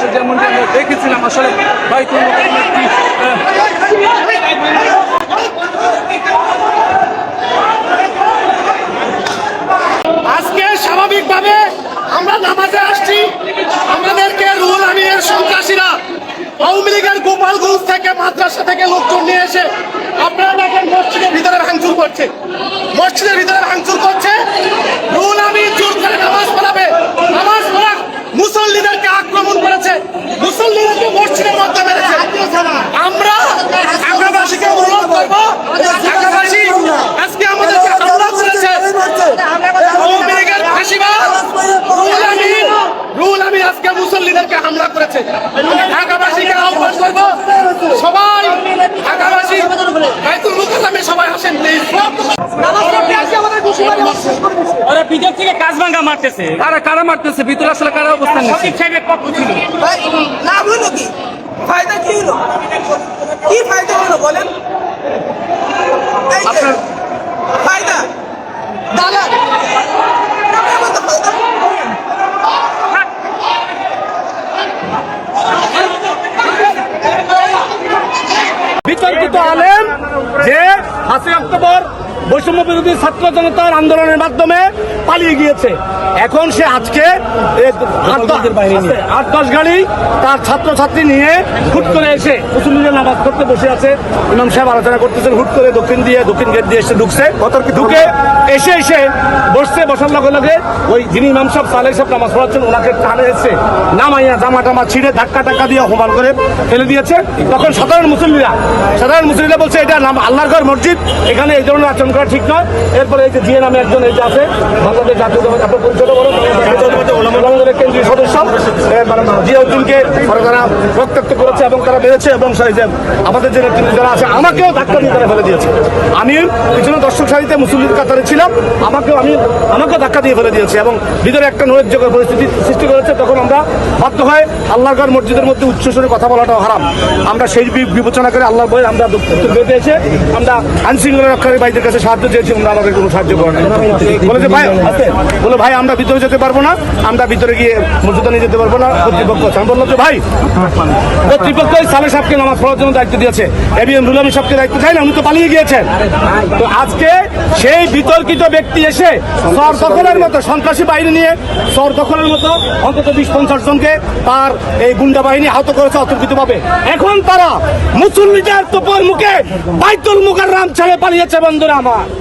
আসলে বাইতুল মোকাররমের একটি আহ, আজকে স্বাভাবিকভাবে আমরা নামাজে আসছি। আমাদেরকে রুহুল আমিনের সন্ত্রাসীরা আওয়ামী লীগের গোপালগঞ্জ থেকে মাদ্রাসা থেকে লোকজন নিয়ে এসে আপনারা দেখেন মসজিদের ভিতরে ভাঙচুর করছে। মসজিদের ভিতরে ভাঙচুর করছে রুহুল আমিন জোর করে নামাজ পড়াবে নামাজ পড়া মুসল্লিদেরকে আক্রমণ করেছে। মুসল্লিদেরকে মসজিদের মধ্যে মেরেছে। আমরা ঢাকাবাসীকে অনুরোধ করব ঢাকাবাসী আজকে আমাদেরকে হামলা করেছে। আওয়ামী লীগের ফাঁসিবাদ সবাই ঢাকাবাসী সবাই আসেন নামাজ পড়তে আসি আমাদের মুসলমান ওরা বিদেশ থেকে কাজ ভাঙ্গা মারতেছে। কারা কারা মারতেছে? ভিতরে আসলে কারা অবস্থান সচিব সাহেবের পক্ষ ছিল ভাই লাভ হলো কি? ফায়দা কি হলো? কি ফায়দা হলো বলেন? আপনার ফায়দা। দালাল বিতর্কিত আলেম যে পাঁচই অক্টোবর বৈষম্য বিরোধী ছাত্র জনতার আন্দোলনের মাধ্যমে পালিয়ে গিয়েছে। এখন সে আজকে আট দশ- গাড়ি তার ছাত্রছাত্রী নিয়ে হুট করে এসে মুসলিমের নামাজ পড়তে বসে আছে। ইমাম সাহেব আলোচনা করতেছেন হুট করে দক্ষিণ দিয়ে দক্ষিণ গেট দিয়ে এসে ঢুকছে। ঢুকে এসে এসে বসছে বসার লগে লগে ওই যিনি ইমাম সাহেব সালেহ সাহেব নামাজ পড়াচ্ছেন ওনাকে টানে এসে নামাইয়া জামা টামা ছিঁড়ে ধাক্কা টাক্কা দিয়ে অপমান করে ফেলে দিয়েছে। তখন সাধারণ মুসল্লিরা সাধারণ মুসল্লিরা বলছে এটা নাম আল্লাহর ঘর মসজিদ এখানে এই ধরনের আচরণ করা ঠিক নয়। এরপরে এই যে জিএ নামে একজন এই যে আছে, বাংলাদেশ জাতীয় আপনার কেন্দ্রীয় সদস্য। জিয়াউদ্দিনকে তারা রক্তাক্ত করেছে এবং তারা বেড়েছে এবং আমাদের যে নেতৃত্ব যারা আছে, আমাকেও ধাক্কা দিয়ে তারা ফেলে দিয়েছে। আমি পিছনে দর্শক সারিতে মুসল্লির কাতারে ছিলাম, আমাকেও আমি, আমাকেও ধাক্কা দিয়ে ফেলে দিয়েছে এবং ভিতরে একটা নৈরাজ্যকর পরিস্থিতি সৃষ্টি করেছে। তখন আমরা বাধ্য হয়ে আল্লাহগড় মসজিদের মধ্যে উচ্চস্বরে কথা বলাটাও হারাম। আমরা সেই বিবেচনা করে আল্লাহ বই আমরা উত্তর এসে আমরা আইন শৃঙ্খলা রক্ষাকারী ভাইদের কাছে সাহায্য চেয়েছি, আমরা আমাদের কোনো সাহায্য করে না বলে যে, ভাই, আছে। বলে, ভাই, আমরা ভিতরে যেতে পারব না, আমরা ভিতরে গিয়ে মসজিদে নিয়ে যেতে পারব না, কর্তৃপক্ষ। আমি বললাম যে ভাই, কর্তৃপক্ষ সালে সাহেবকে নামাজ পড়ার জন্য দায়িত্ব দিয়েছে। এবিএম রুলামি সাহেবকে দায়িত্ব চাই না, উনি তো পালিয়ে গিয়েছেন। তো আজকে সেই বিতর্কিত ব্যক্তি এসে সর দখলের মতো, সন্ত্রাসী বাহিনী নিয়ে সর দখলের মতো অন্তত বিশ পঞ্চাশ জনকে তার এই গুন্ডা বাহিনী আহত করেছে অতর্কিত ভাবে এখন তারা মুসল্লিদের তোপর মুখে বাইতুল মুকার রাম ছেড়ে পালিয়েছে, বন্ধুরা আমার। hot.